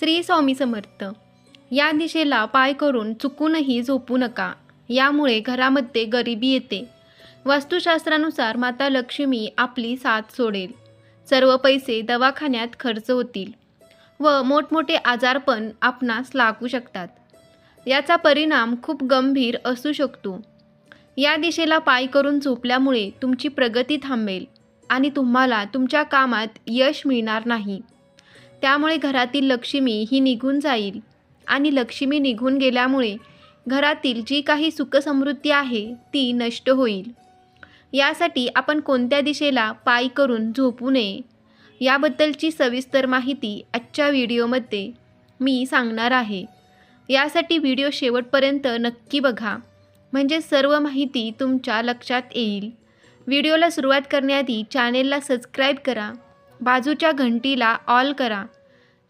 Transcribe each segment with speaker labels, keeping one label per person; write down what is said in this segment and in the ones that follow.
Speaker 1: श्री स्वामी समर्थ. या दिशेला पाय करून चुकूनही झोपू नका. यामुळे घरामध्ये गरिबी येते. वास्तुशास्त्रानुसार माता लक्ष्मी आपली साथ सोडेल. सर्व पैसे दवाखान्यात खर्च होतील. व मोठमोठे आजारपण आपणास लागू शकतात. याचा परिणाम खूप गंभीर असू शकतो. या दिशेला पाय करून झोपल्यामुळे तुमची प्रगती थांबेल आणि तुम्हाला तुमच्या कामात यश मिळणार नाही. त्यामुळे घरातील लक्ष्मी ही निघून जाईल. आणि लक्ष्मी निघून गेल्यामुळे घरातील जी काही सुखसमृद्धी आहे ती नष्ट होईल. यासाठी आपण कोणत्या दिशेला पाय करून झोपू नये? याबद्दलची सविस्तर माहिती आजच्या व्हिडिओमध्ये मी सांगणार आहे. यासाठी व्हिडिओ शेवटपर्यंत नक्की बघा. म्हणजे सर्व माहिती तुमच्या लक्षात येईल. व्हिडिओला सुरुवात करण्याआधी चॅनेलला सबस्क्राईब करा. बाजूच्या घंटीला ऑल करा.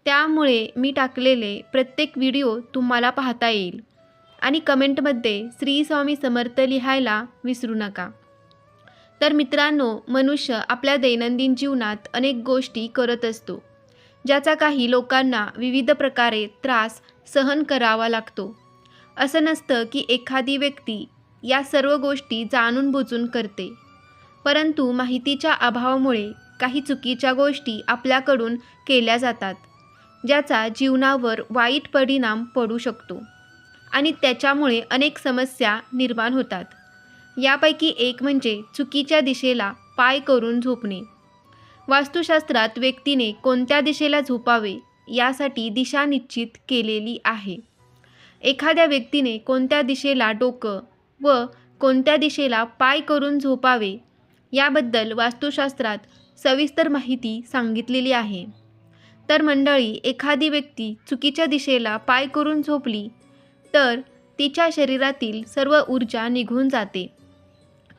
Speaker 1: त्यामुळे मी टाकलेले प्रत्येक व्हिडिओ तुम्हाला पाहता येईल. आणि कमेंटमध्ये श्री स्वामी समर्थ लिहायला विसरू नका. तर मित्रांनो मनुष्य आपल्या दैनंदिन जीवनात अनेक गोष्टी करत असतो ज्याचा काही लोकांना विविध प्रकारे त्रास सहन करावा लागतो. असं नसतं की एखादी व्यक्ती या सर्व गोष्टी जाणून बुजून करते. परंतु माहितीच्या अभावामुळे काही चुकीच्या गोष्टी आपल्याकडून केल्या जातात ज्याचा जीवनावर वाईट परिणाम पडू शकतो आणि त्याच्यामुळे अनेक समस्या निर्माण होतात. यापैकी एक म्हणजे चुकीच्या दिशेला पाय करून झोपणे. वास्तुशास्त्रात व्यक्तीने कोणत्या दिशेला झोपावे यासाठी दिशा निश्चित केलेली आहे. एखाद्या व्यक्तीने कोणत्या दिशेला डोकं व कोणत्या दिशेला पाय करून झोपावे याबद्दल वास्तुशास्त्रात सविस्तर माहिती सांगितलेली आहे. तर मंडळी एखादी व्यक्ती चुकीच्या दिशेला पाय करून झोपली तर तिच्या शरीरातील सर्व ऊर्जा निघून जाते.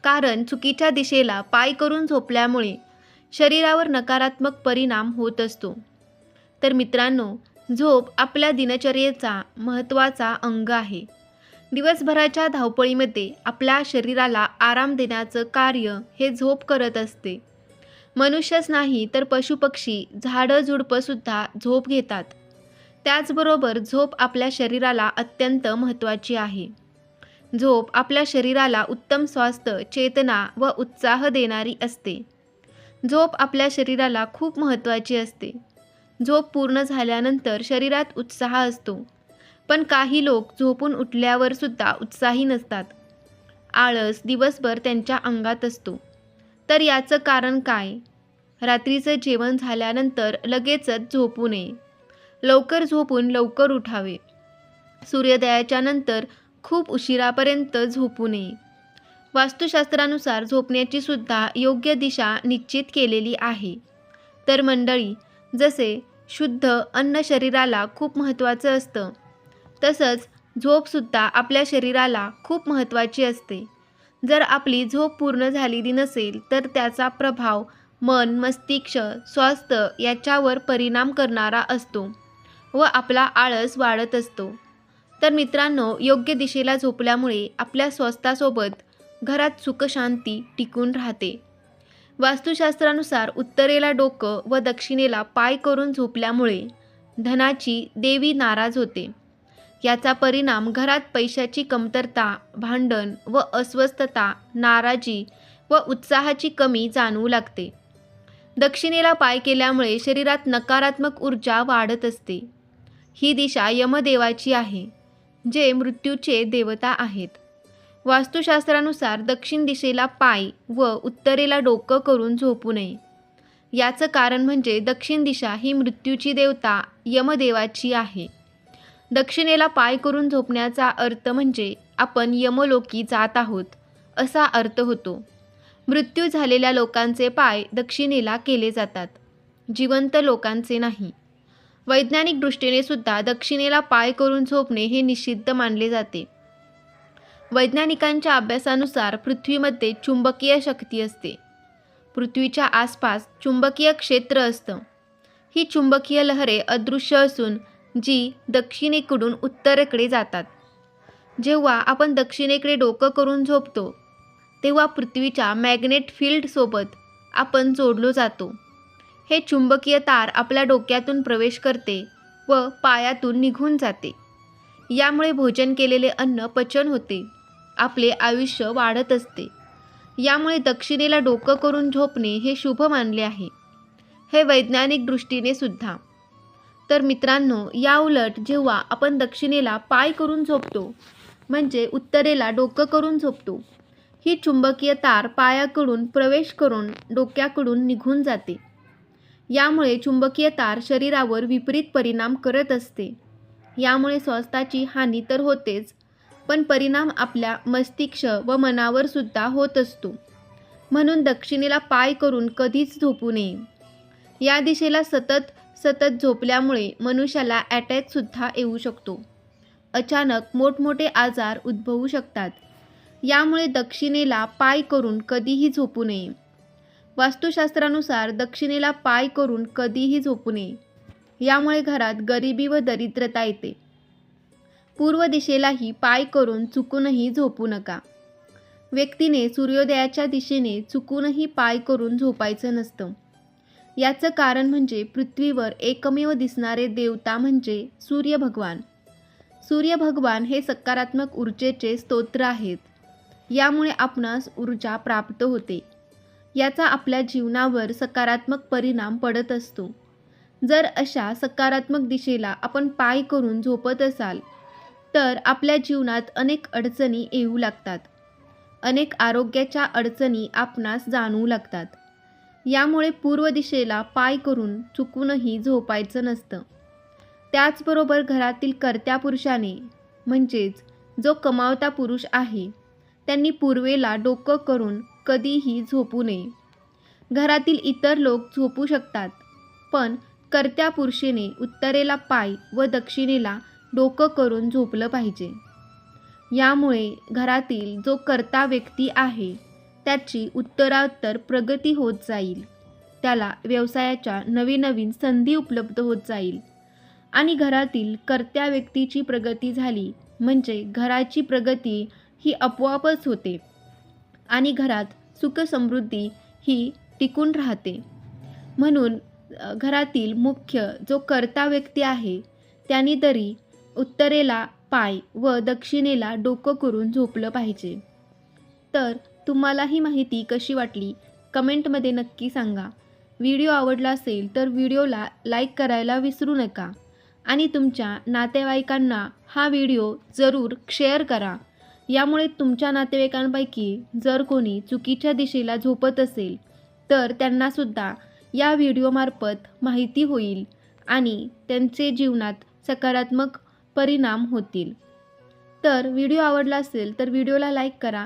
Speaker 1: कारण चुकीच्या दिशेला पाय करून झोपल्यामुळे शरीरावर नकारात्मक परिणाम होत असतो. तर मित्रांनो झोप आपल्या दिनचर्येचा महत्त्वाचा अंग आहे. दिवसभराच्या धावपळीमध्ये आपल्या शरीराला आराम देण्याचं कार्य हे झोप करत असते. मनुष्यच नाही तर पशुपक्षी झाडं झुडपंसुद्धा झोप घेतात. त्याचबरोबर झोप आपल्या शरीराला अत्यंत महत्त्वाची आहे. झोप आपल्या शरीराला उत्तम स्वास्थ्य चेतना व उत्साह देणारी असते. झोप आपल्या शरीराला खूप महत्त्वाची असते. झोप पूर्ण झाल्यानंतर शरीरात उत्साह असतो. पण काही लोक झोपून उठल्यावर सुद्धा उत्साही नसतात. आळस दिवसभर त्यांच्या अंगात असतो. तर याचं कारण काय? रात्रीचं जेवण झाल्यानंतर लगेचच झोपू नये. लवकर झोपून लवकर उठावे. सूर्योदयाच्या नंतर खूप उशिरापर्यंत झोपू नये. वास्तुशास्त्रानुसार झोपण्याची सुद्धा योग्य दिशा निश्चित केलेली आहे. तर मंडळी जसे शुद्ध अन्न शरीराला खूप महत्त्वाचं असतं तसंच झोपसुद्धा आपल्या शरीराला खूप महत्त्वाची असते. जर आपली झोप पूर्ण झालेली नसेल तर त्याचा प्रभाव मन मस्तिष्क स्वास्थ्य याच्यावर परिणाम करणारा असतो व आपला आळस वाढत असतो. तर मित्रांनो योग्य दिशेला झोपल्यामुळे आपल्या स्वास्थ्यासोबत घरात सुखशांती टिकून राहते. वास्तुशास्त्रानुसार उत्तरेला डोकं व दक्षिणेला पाय करून झोपल्यामुळे धनाची देवी नाराज होते. याचा परिणाम घरात पैशाची कमतरता भांडण व अस्वस्थता नाराजी व उत्साहाची कमी जाणवू लागते. दक्षिणेला पाय केल्यामुळे शरीरात नकारात्मक ऊर्जा वाढत असते. ही दिशा यमदेवाची आहे जे मृत्यूचे देवता आहेत. वास्तुशास्त्रानुसार दक्षिण दिशेला पाय व उत्तरेला डोकं करून झोपू नये. याचं कारण म्हणजे दक्षिण दिशा ही मृत्यूची देवता यमदेवाची आहे. दक्षिणेला पाय करून झोपण्याचा अर्थ म्हणजे आपण यमलोकी जात आहोत असा अर्थ होतो. मृत्यू झालेल्या लोकांचे पाय दक्षिणेला केले जातात जिवंत लोकांचे नाही. वैज्ञानिक दृष्टीने सुद्धा दक्षिणेला पाय करून झोपणे हे निषिद्ध मानले जाते. वैज्ञानिकांच्या अभ्यासानुसार पृथ्वीमध्ये चुंबकीय शक्ती असते. पृथ्वीच्या आसपास चुंबकीय क्षेत्र असतं. ही चुंबकीय लहरे अदृश्य असून जी दक्षिणेकडून उत्तरेकडे जातात. जेव्हा आपण दक्षिणेकडे डोकं करून झोपतो तेव्हा पृथ्वीच्या मॅग्नेट फील्डसोबत आपण जोडलो जातो. हे चुंबकीय तार आपल्या डोक्यातून प्रवेश करते व पायातून निघून जाते. यामुळे भोजन केलेले अन्न पचन होते आपले आयुष्य वाढत असते. यामुळे दक्षिणेला डोकं करून झोपणे हे शुभ मानले आहे. हे वैज्ञानिक दृष्टीने सुद्धा तर मित्रांनो या उलट जेव्हा आपण दक्षिणेला पाय करून झोपतो म्हणजे उत्तरेला डोकं करून झोपतो ही चुंबकीय तार पायाकडून प्रवेश करून डोक्याकडून निघून जाते. यामुळे चुंबकीय तार शरीरावर विपरीत परिणाम करत असते. यामुळे स्वास्थ्याची हानी तर होतेच पण परिणाम आपल्या मस्तिष्क व मनावर सुद्धा होत असतो. म्हणून दक्षिणेला पाय करून कधीच झोपू नये. या दिशेला सतत सतत झोपल्यामुळे मनुष्याला अटॅकसुद्धा येऊ शकतो. अचानक मोठमोठे आजार उद्भवू शकतात. यामुळे दक्षिणेला पाय करून कधीही झोपू नये. वास्तुशास्त्रानुसार दक्षिणेला पाय करून कधीही झोपू नये. यामुळे घरात गरिबी व दरिद्रता येते. पूर्व दिशेलाही पाय करून चुकूनही झोपू नका. व्यक्तीने सूर्योदयाच्या दिशेने चुकूनही पाय करून झोपायचं नसतं. याचं कारण म्हणजे पृथ्वीवर एकमेव दिसणारे देवता म्हणजे सूर्य भगवान सूर्य भगवान हे सकारात्मक ऊर्जेचे स्तोत्र आहेत. यामुळे आपणास ऊर्जा प्राप्त होते. याचा आपल्या जीवनावर सकारात्मक परिणाम पडत असतो. जर अशा सकारात्मक दिशेला आपण पाय करून झोपत असाल तर आपल्या जीवनात अनेक अडचणी येऊ लागतात. अनेक आरोग्याच्या अडचणी आपणास जाणवू लागतात. यामुळे पूर्व दिशेला पाय करून चुकूनही झोपायचं नसतं. त्याचबरोबर घरातील कर्त्या पुरुषाने म्हणजेच जो कमावता पुरुष आहे त्यांनी पूर्वेला डोकं करून कधीही झोपू नये. घरातील इतर लोक झोपू शकतात पण कर्त्या पुरुषेने उत्तरेला पाय व दक्षिणेला डोकं करून झोपलं पाहिजे. यामुळे घरातील जो कर्ता व्यक्ती आहे त्याची उत्तरात्तर प्रगती होत जाईल. त्याला व्यवसायाच्या नवीन नवीन संधी उपलब्ध होत जाईल. आणि घरातील कर्त्या व्यक्तीची प्रगती झाली म्हणजे घराची प्रगती ही आपोआपच होते. आणि घरात सुखसमृद्धी ही टिकून राहते. म्हणून घरातील मुख्य जो कर्ता व्यक्ती आहे त्यांनी तरी उत्तरेला पाय व दक्षिणेला डोकं करून झोपलं पाहिजे. तर तुम्हाला ही माहिती कशी वाटली कमेंटमध्ये नक्की सांगा. व्हिडिओ आवडला असेल तर व्हिडिओला लाईक करायला विसरू नका. आणि तुमच्या नातेवाईकांना हा व्हिडिओ जरूर शेअर करा. यामुळे तुमच्या नातेवाईकांपैकी जर कोणी चुकीच्या दिशेला झोपत असेल तर त्यांनासुद्धा या व्हिडिओमार्फत माहिती होईल आणि त्यांचे जीवनात सकारात्मक परिणाम होतील. तर व्हिडिओ आवडला असेल तर व्हिडिओला लाईक करा.